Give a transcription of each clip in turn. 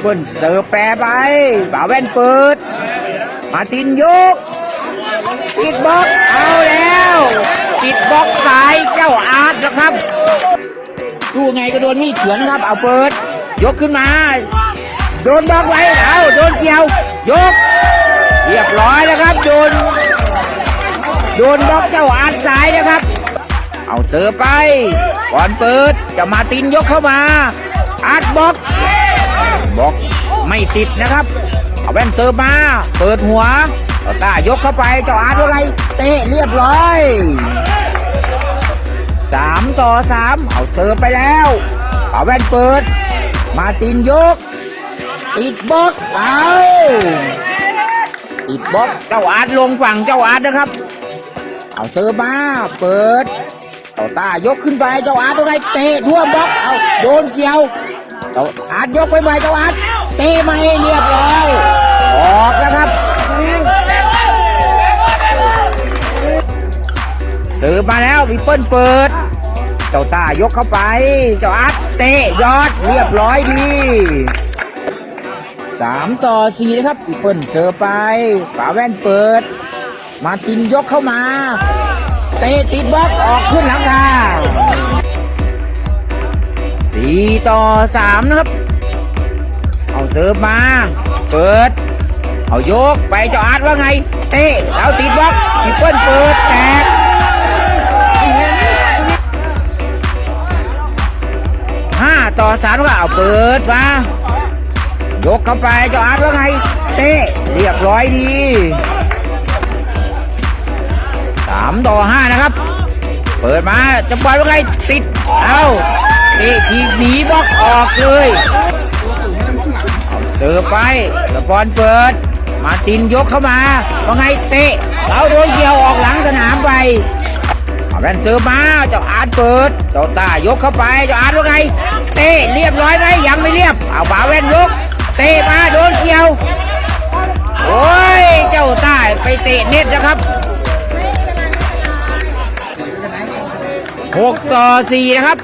เปิ้นเสิร์ฟแปรไปบ่าวแว่นเปิด มาตินยกติดบล็อกเอาแล้วติดบล็อกสายเจ้าอาร์ตนะครับสู้ไงก็โดนมีดเฉือนครับ เอาเปิด ยกขึ้นมา โดนบล็อกไว้เอาโดนเกี่ยว ยก เรียบร้อยนะครับ โดน โดนบล็อกเจ้าอาร์ตสายนะครับ เอาเสิร์ฟไปก่อนเปิดจะมาตินยกเข้ามาอาร์ตบล็อก บอกไม่ติดนะครับเอาแว่นเสิร์ฟมา เปิดหัวเอาตายกเข้าไปเจ้าอาร์ตว่าไงเตะเรียบร้อยสามต่อสามเอาเสิร์ฟไปแล้วเอาแว่นเปิด มาตินยก ติดบล็อกเอาติดบล็อกเจ้าอาร์ตลงฝั่งเจ้าอาร์ตนะครับเอาเสิร์ฟมาเปิดเอาตายกขึ้นไปเจ้าอาร์ตว่าไงเตะทั่วบล็อกเอาโดนเกี่ยว เจ้าอาร์ตยกไปใหม่เจ้าอาร์ตเตะมาให้เรียบร้อยออกแล้วครับเสิร์ฟมาแล้ววิปเปิลเปิด เจ้าตายกเข้าไป เจ้าอาร์ตเตะยอดเรียบร้อยดีสามต่อสี่นะครับวิปเปิลเสิร์ฟไปฝาแว่นเปิด มาตินยกเข้ามา เตะติดบล็อกออกขึ้นหลังคา สี่ต่อสามนะครับ เอาเสิร์ฟมา เปิด เอายกไปเจ้าอาร์ตว่าไง เตะแล้วติดบล็อกทิปเปิลเปิดแตกห้าต่อสามก็เอาเปิดมายกเข้าไปเจ้าอาร์ตว่าไง เตะเรียบร้อยดีสามต่อห้านะครับ เปิดมาจะปล่อยว่าไงติด เอา เตะทีหนีบล็อกออกเลยเอาเสิร์ฟไปสปอนเปิด มาตินยกเข้ามาว่าไงเตะเราโดนเกี่ยวออกหลังสนามไปเอาแว่นเสิร์มาเจ้าอาร์ตเปิด เจ้าตายกเข้าไป เจ้าอาร์ตว่าไง เตะเรียบร้อยไหมยังไม่เรียบ เอาบาแว่นยก เตะมาโดนเกี่ยว โอ้ย เจ้าตายไปเตะเน็ตนะครับหกต่อสี่นะครับ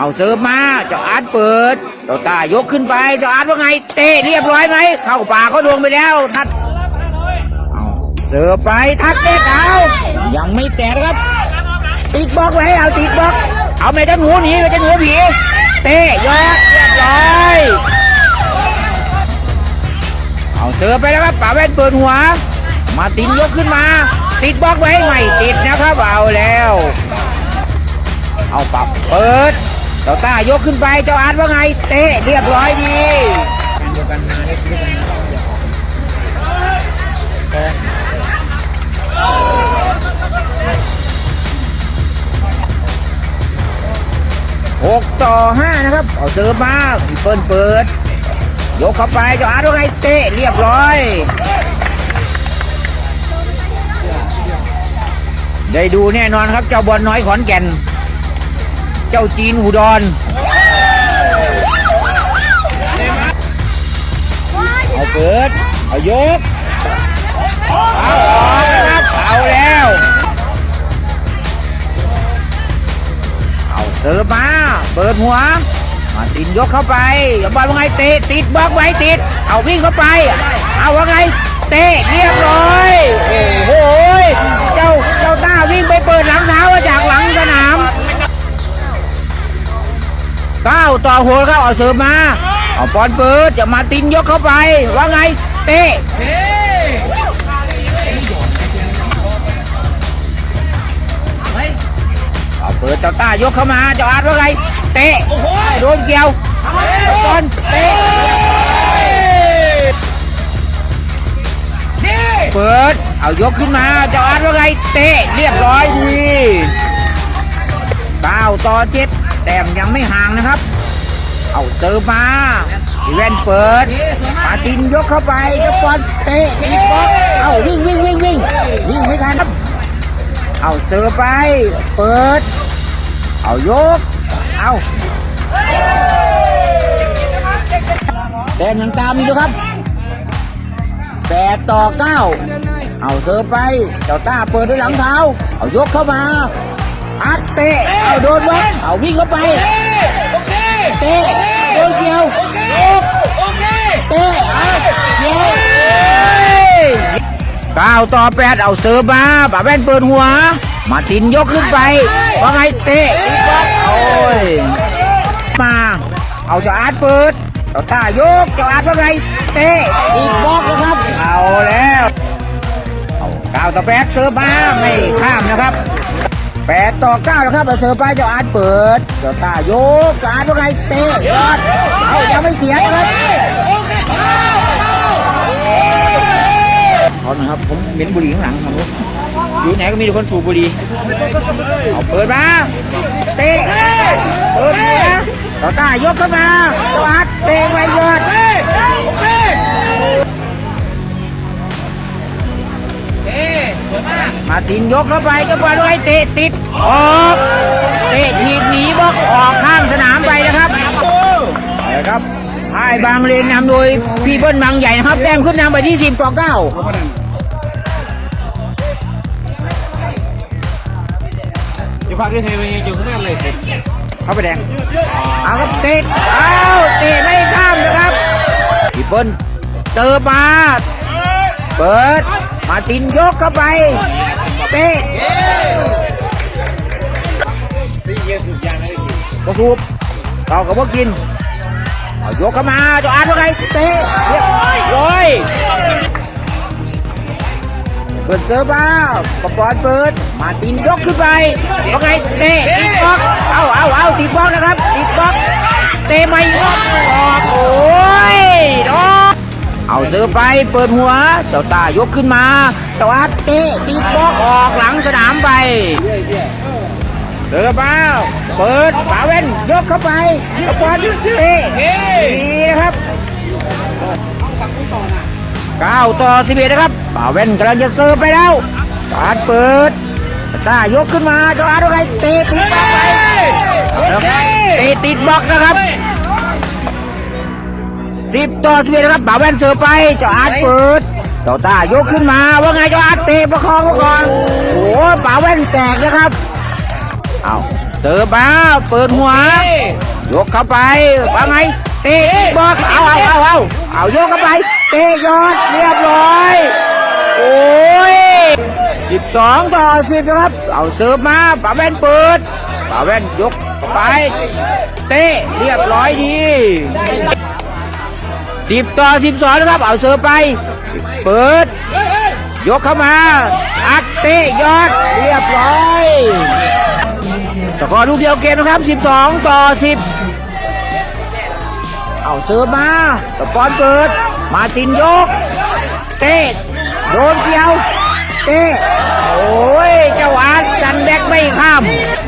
เอาเสิร์ฟมาเจ้าอาร์ตเปิดเจ้าตายกขึ้นไปเจ้าอาร์ตว่าไง เตะเรียบร้อยไหมเข้าป่าเขาดวงไปแล้วทัดเอาเสิร์ฟไปทัดเตะเอายังไม่แตะนะครับติดบล็อกไว้เอาติดบล็อก เอาไม่จะหนูหนีไม่จะหนูผีเตะยอดเรียบร้อยเอาเสิร์ฟไปแล้วครับป่าแว่นเปิดหัว มาตินยกขึ้นมา ติดบล็อกไว้ไม่ติดนะครับเอาแล้ว เอาปรับเปิด เจ้าต้ายกขึ้นไปเจ้าอาร์ตว่าไง เตะเรียบร้อยดีหกต่อห้านะครับเอาเสิร์ฟมาเปิ้ลเปิด ยกเข้าไปเจ้าอาร์ตว่าไงเตะเรียบร้อยได้ดูแน่นอนครับเจ้าบอลน้อยขอนแก่น เจ้าจีนอุดรเอาเปิด เอายก เอาออกนะครับเอาแล้ว เอาเสิร์ฟมา เปิดหัว มาตินยกเข้าไปอย่าบอลว่าไงเตะติดบล็อกไว้ติด เอาวิ่งเข้าไป เอาว่าไง เตะเรียบร้อย โอ้โห เจ้าเจ้าต้าวิ่งไปเปิดหลังเท้ามาจากหลังสนาม เก้าต่อหัวเข้าเอาเสิร์ฟมาเอาบอลเปิดจะมาตินยกเข้าไปว่าไงเตะเอาเปิดเจ้าต้ายกเข้ามาเจ้าอาร์ตว่าไงเตะโดนเกี่ยวบอลเตะเปิดเอายกขึ้นมาเจ้าอาร์ตว่าไงเตะเรียบร้อยดีเก้าต่อเจ็ด แต้มยังไม่ห่างนะครับ เอาเติมมาอีเวนเปิดปาตินยกเข้าไปเจ้าบอลเตะอีกบอเอาวิ่งวิ่งวิ่งวิ่งวิ่งไม่ทันครับเอาเสิร์ฟไป เปิด เอายก เอาแต้มยังตามอยู่ครับแปดต่อเก้าเอาเสิร์ฟไป เจ้าต้าเปิดด้วยหลังเท้า เอายกเข้ามา เตะเอาโดนวัเอาวิ่งเข้าไปเตะโดนเกี่ยวโอเเตะเอาเย้เก้าต่อแปดเอาเซิร์ฟาป่าแว่นเปิดหัว มาตินยกขึ้นไปว่าไงเตะอีกแลโอ้ยมาเอาจออาร์ตเปิดเอาท่ายกจออาร์ตว่าไงเตะอีกบล็อกนะครับ เอาแล้วเอาก้าต่อแปดเซิร์ฟาไม่ข้ามนะครับ แปดต่อเก้านะครับเอาเสิร์ฟไปเจ้าอาร์ตเปิด เจ้าตายกอาร์ตว่าไงเตะยอดเอายังไม่เสียนะครับเขานะครับผมเหม็นบุหรี่ข้างหลังครับผมอยู่ไหนก็มีแต่คนสูบบุหรี่เอาเปิดมาเตะเปิดมาต่อตายกเข้ามาสวัสดเตะไว้ยอด มาตินยกเข้าไปก็บอลไว้เตะติดออกเตะฉีกหนีบล็อกออกข้างสนามไปนะครับเอาละครับให้บางเลนนำโดยพี่เบิ้ลบางใหญ่นะครับแต้มขึ้นนำไปที่10ต่อ9อยู่ภาคที่เทวีอยู่ข้างหน้าเลยเข้าไปแดงเอาครับเตะเอาเตะไม่ข้ามนะครับพี่เปิ้ลเจอมาเปิด มาตินยกเข้าไป เตะที่เยอสุดยางเลยกระสูบเรากับพวกกินเอายกเข้ามาจ้าอาร์ตว่าไงเตะเรียบร้อยเปิดเซิร์ฟมาปปอนเปิด มาตินยกขึ้นไปว่าไงเตะติดบล็อกเอาเอาเอาติดบล็อกนะครับติดบล็อกเตะไม่ออกโอ้ยดอก เอาเซิร์ฟไปเปิดหัว เจ้าตายกขึ้นมาเจ้าอาเตะติดบล็อกออกหลังสนามไปเดินมาเปิดฝาเว้นยกเข้าไปกระปอนเตะดีนะครับเก้าต่อสิบเอ็ดนะครับฝาเว้นกำลังจะเสิร์ฟไปแล้วปาดเปิดตายกขึ้นมาเจ้าอาร์ตอะไรเตะติดบล็อกไปเตะติดบล็อกนะครับ สิบต่อสิบเอ็ดนะครับฝาเว้นเสิร์ไปเจ้าอาร์ตเปิดเจ้าตายกขึ้นมาว่าไงเจ้าอาร์ตเตะประคองไว้ก่อนโอ้โหฝาเว้นแตกนะครับเอาเสิร์ฟมาเปิดหัว ยกเข้าไปว่าไงเตะบอกเอาเอาเอาเอาเอายกเข้าไปเตะยอดเรียบร้อยโอ้ยสิบสองต่อสิบนะครับ เอาเสิร์ฟมาป่าแว่นเปิดป่าแว่นยกเข้าไป เตะเรียบร้อยดี สิบต่อสิบสองนะครับ เอาเสิร์ไป เปิด ยกเข้ามา อัดเตะยอด เรียบร้อยตะกอลูกเดียวเกมนะครับ12ต่อ10เอาเสิร์มาตะปอนเปิด มาตินยก เตะโดนเกี่ยว เตะโอ้ย เจ้าอาร์ตจันแบกไม่ข้าม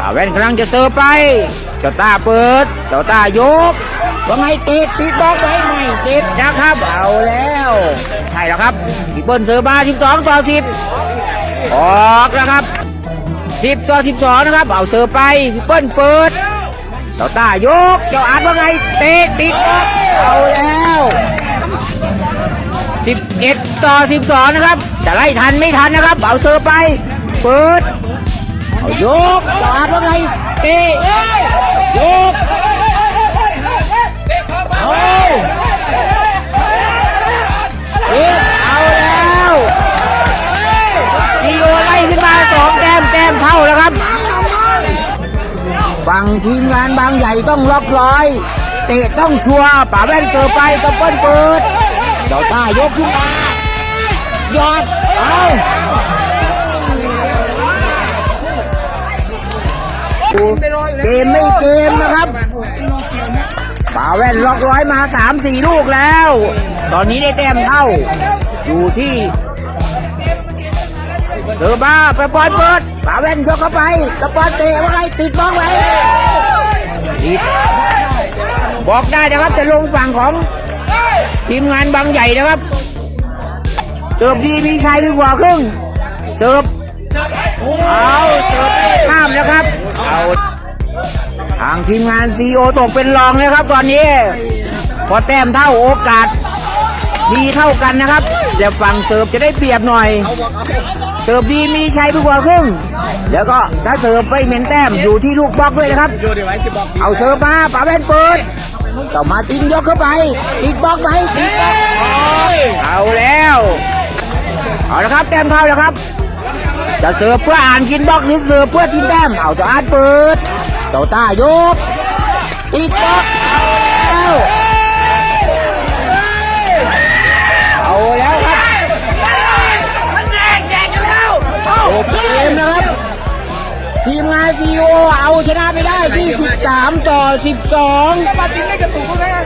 อาแว่นกำลังจะเสิร์ไป เจ้าตาเปิดเจ้าตายกว่าไงติดติดบล็อกไว้ไม่ติดนะครับ เอาแล้ว ใช่แล้วครับพี่เบิ้ลเสิร์ฟมา12ต่อ10ออกแล้วครับสิบต่อสิบสองนะครับ เอาเสิร์ไปพี่เปิ้ลเปิดเจ้าตายกเจ้าอาร์ตว่าไงเตะติดบล็อกเอาแล้วสิบเอ็ดต่อสิบสองนะครับจะไล่ทันไม่ทันนะครับ เอาเสิร์ไป เปิด เอายกเจ้าอาร์ตว่าไงเตะยกเอาเอ๊ะเอาแล้วทีโอไล่ขึ้นมาสองแต้มแต้มเท่าแล้วครับฝั่งทีมงานบางใหญ่ต้องล็อกร้อย เตะต้องชัวร์ป่าแว่นเสิร์ฟไปกระเปิ้ลเปิดเจ้าต้ายกขึ้นมายอดเอา เกมไม่เกมนะครับป่าแว่นล็อกร้อยมาสามสี่ลูกแล้ว ตอนนี้ได้แต้มเท่า อยู่ที่เดือมาไปบอลเปิดป่าแว่นยกเข้าไปสปอนเตะว่าไงติดบล็อกไว้ติดบอกได้นะครับแต่ลงฝั่งของทีมงานบางใหญ่นะครับ เสิร์ฟดีมีชัยดีกว่าครึ่ง เสิร์ฟเอาเสิร์ฟข้ามนะครับ เอาทางทีมงานซีโอตกเป็นรองเลยครับตอนนี้ พอแต้มเท่าโอกาสดีเท่ากันนะครับแต่ฝั่งเสิร์ฟจะได้เปรียบหน่อย เสิร์ฟดีมีชัยไปกว่าครึ่ง แล้วก็ถ้าเสิร์ฟไม่เหม็นแต้มอยู่ที่ลูกบล็อกด้วยนะครับ เอาเสิร์ฟมาป่าแว่นเปิดต่อมาตินยกเข้าไปติดบล็อกไปติดบล็อกโอ้ยเอาแล้ว เอาละครับแต้มเท่าแล้วครับ จะเสิร์ฟเพื่ออ่านกินบล็อกหรือเสิร์ฟเพื่อกินแต้มเอาเจ้าอาร์ตเปิดเจ้าต้ายกอีกบล็อกเอาแล้วเอาแล้วครับโอ้เกมนะครับทีมงานซีโอเอาชนะไปได้ที่ 13 ต่อ 12